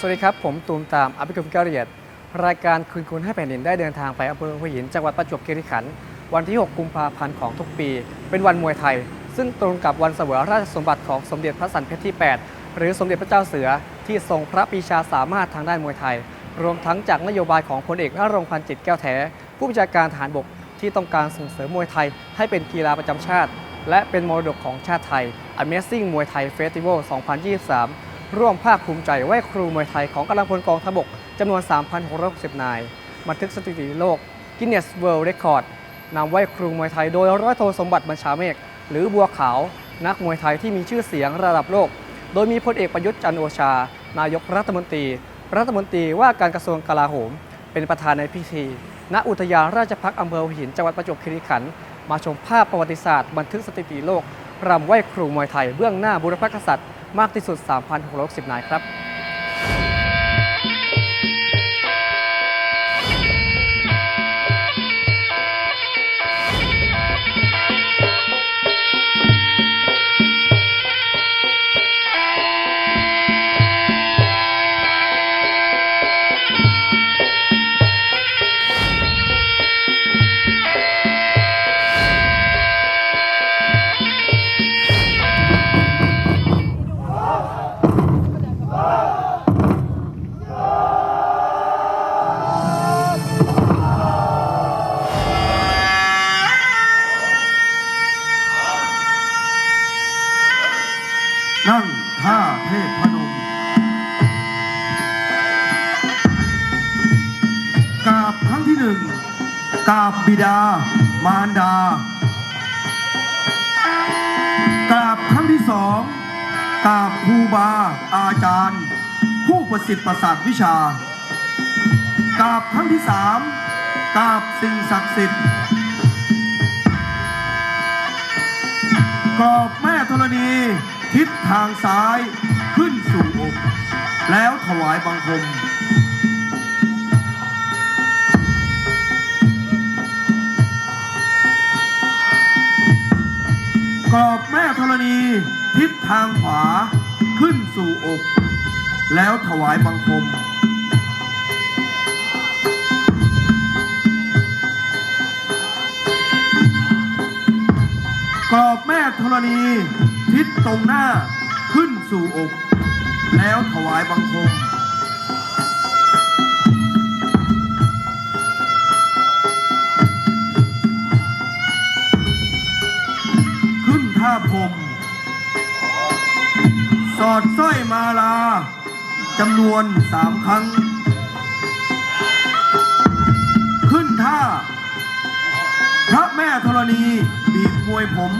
สวัสดีครับ ผมตูมตามอภิกุลพิการียดรายการคืนคุณให้แผ่นดินได้เดินทางไปอำเภอหัวหินจังหวัดประจวบคีรีขันธ์วันที่ 6 กุมภาพันธ์ของทุกปี เป็นวันมวยไทย ซึ่งตรงกับวันเสวยราชสมบัติของสมเด็จพระสันเพชรที่ 8 หรือสมเด็จพระเจ้าเสือที่ทรงพระปรีชาสามารถทางด้านมวยไทย รวมทั้งจากนโยบายของพลเอกนรงค์พันธ์จิตแก้วแท้ผู้บัญชาการทหารบกที่ต้องการส่งเสริมมวยไทย ให้เป็นกีฬาประจำชาติ และเป็นมรดกของชาติไทย Amazing มวยไทยเฟสติวัล2023 ร่วมภาคภูมิใจไหว้ครูมวยไทยของกำลังพลกองทบกจำนวน 3,660 นาย บันทึกสถิติโลก Guinness World Record นำไหว้ครูมวยไทยโดยร้อยโทสมบัติบัญชาเมฆหรือบัวขาว นักมวยไทยที่มีชื่อเสียงระดับโลก โดยมีพลเอกประยุทธ์จันโอชา นายกรัฐมนตรี รัฐมนตรีว่าการกระทรวงกลาโหม เป็นประธานในพิธี ณอุทยานราชพักอำเภอหินจังหวัดประจวบคีรีขันธ์มาชมภาพประวัติศาสตร์ บันทึกสถิติโลก รำไหว้ครูมวยไทยเบื้องหน้าบุรพกษัตริย์มากที่สุด 3,660นายครับ นั่งท่าเทพพนมกราบครั้งที่หนึ่งกราบบิดา มารดากราบครั้งที่สองกราบครูบาอาจารย์ ผู้ประสิทธิ์ประสาทวิชากราบครั้งที่สามกราบสิ่งศักดิ์สิทธิ์กรอบ ทิศทางซ้ายขึ้นสู่อกแล้วถวายบังคม กรอบแม่ธรณี ทิศทางขวาขึ้นสู่อก แล้วถวายบังคมกรอบแม่ธรณี ทิศตรงหน้าขึ้นสู่อก แล้วถวายบังคม ขึ้นท่าพรมสอดสร้อยมาลาจำนวนสามครั้ง ขึ้นท่า พระแม่ธรณีบีบมวยผม